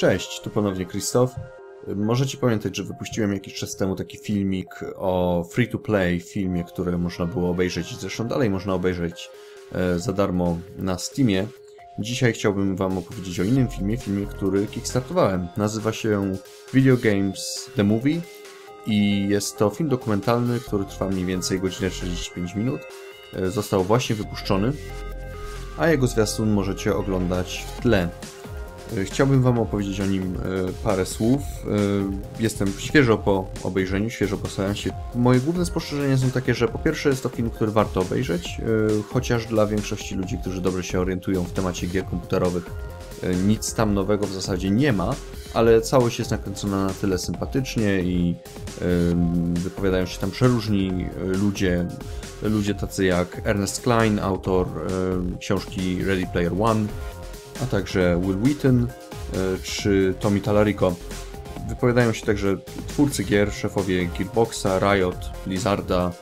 Cześć, tu ponownie Krzysztof. Możecie pamiętać, że wypuściłem jakiś czas temu taki filmik o free-to-play filmie, który można było obejrzeć i zresztą dalej można obejrzeć e, za darmo na Steamie. Dzisiaj chciałbym Wam opowiedzieć o innym filmie, filmie, który kickstartowałem. Nazywa się Video Games The Movie i jest to film dokumentalny, który trwa mniej więcej godzinę 45 minut. E, Został właśnie wypuszczony, a jego zwiastun możecie oglądać w tle. E, Chciałbym Wam opowiedzieć o nim e, parę słów. E, Jestem świeżo po obejrzeniu, świeżo po seansie. Moje główne spostrzeżenia są takie, że po pierwsze jest to film, który warto obejrzeć, chociaż dla większości ludzi, którzy dobrze się orientują w temacie gier komputerowych, nic tam nowego w zasadzie nie ma, ale całość jest nakręcona na tyle sympatycznie i wypowiadają się tam przeróżni ludzie, ludzie tacy jak Ernest Klein, autor książki Ready Player One, a także Will Wheaton e, czy Tommy Talarico. Wypowiadają się także twórcy gier, szefowie Gearboxa, Riot, Blizzarda,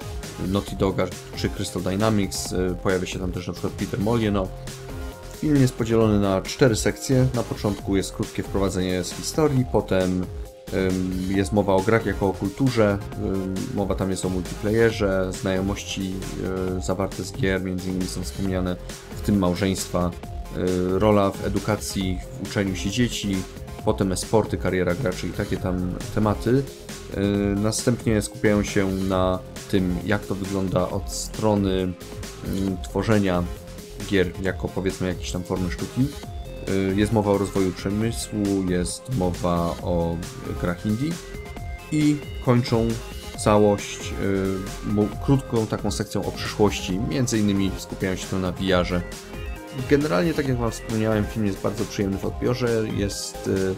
Naughty Doga czy Crystal Dynamics. E, Pojawia się tam też na przykład Peter Molyneux. Film jest podzielony na cztery sekcje. Na początku jest krótkie wprowadzenie z historii, potem em, jest mowa o grach jako o kulturze, mowa tam jest o multiplayerze, znajomości e, zawarte z gier, między innymi są wspomniane w tym małżeństwa, rola w edukacji, w uczeniu się dzieci, potem e-sporty, kariera graczy i takie tam tematy. E, Następnie skupiają się na tym, jak to wygląda od strony mm, tworzenia gier jako powiedzmy jakieś tam formy sztuki. Y, Jest mowa o rozwoju przemysłu, jest mowa o grach indie i kończą całość y, krótką taką sekcją o przyszłości. Między innymi skupiają się tu na VR-ze. Generalnie, tak jak Wam wspomniałem, film jest bardzo przyjemny w odbiorze. Jest y,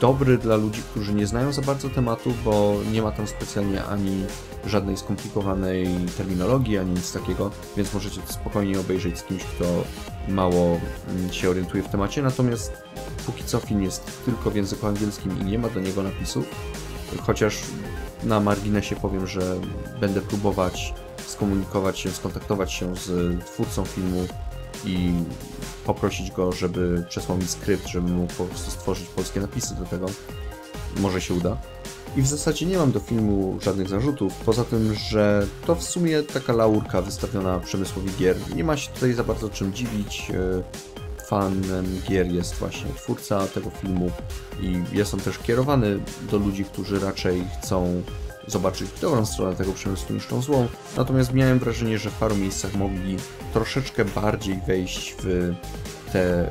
dobry dla ludzi, którzy nie znają za bardzo tematu, bo nie ma tam specjalnie ani żadnej skomplikowanej terminologii, ani nic takiego, więc możecie to spokojnie obejrzeć z kimś, kto mało mm, się orientuje w temacie. Natomiast póki co film jest tylko w języku angielskim i nie ma do niego napisów, chociaż na marginesie powiem, że będę próbować skomunikować się, skontaktować się z twórcą filmu i poprosić go, żeby przesłał mi skrypt, żebym mógł po prostu stworzyć polskie napisy do tego. Może się uda. I w zasadzie nie mam do filmu żadnych zarzutów, poza tym, że to w sumie taka laurka wystawiona przemysłowi gier. Nie ma się tutaj za bardzo czym dziwić. e, Fanem gier jest właśnie twórca tego filmu i jest on też kierowany do ludzi, którzy raczej chcą zobaczyć dobrą stronę tego przemysłu niż tą złą. Natomiast miałem wrażenie, że w paru miejscach mogli troszeczkę bardziej wejść w te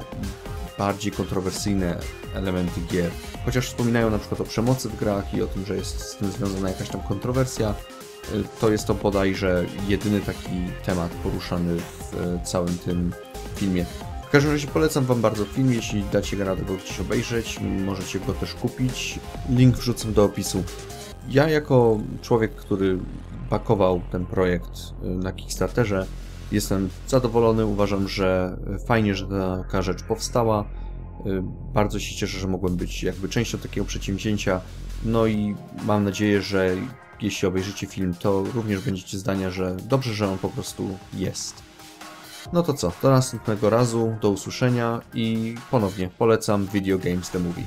bardziej kontrowersyjne elementy gier. Chociaż wspominają na przykład o przemocy w grach i o tym, że jest z tym związana jakaś tam kontrowersja, y, to jest to bodajże jedyny taki temat poruszany w y, całym tym filmie. W każdym razie polecam Wam bardzo film, jeśli dacie radę go gdzieś obejrzeć, możecie go też kupić. Link wrzucam do opisu. Ja jako człowiek, który bakował ten projekt y, na Kickstarterze, jestem zadowolony. Uważam, że fajnie, że taka rzecz powstała. Y, Bardzo się cieszę, że mogłem być jakby częścią takiego przedsięwzięcia. No i mam nadzieję, że jeśli obejrzycie film, to również będziecie zdania, że dobrze, że on po prostu jest. No to co, do następnego razu, do usłyszenia i ponownie polecam Video Games The Movie.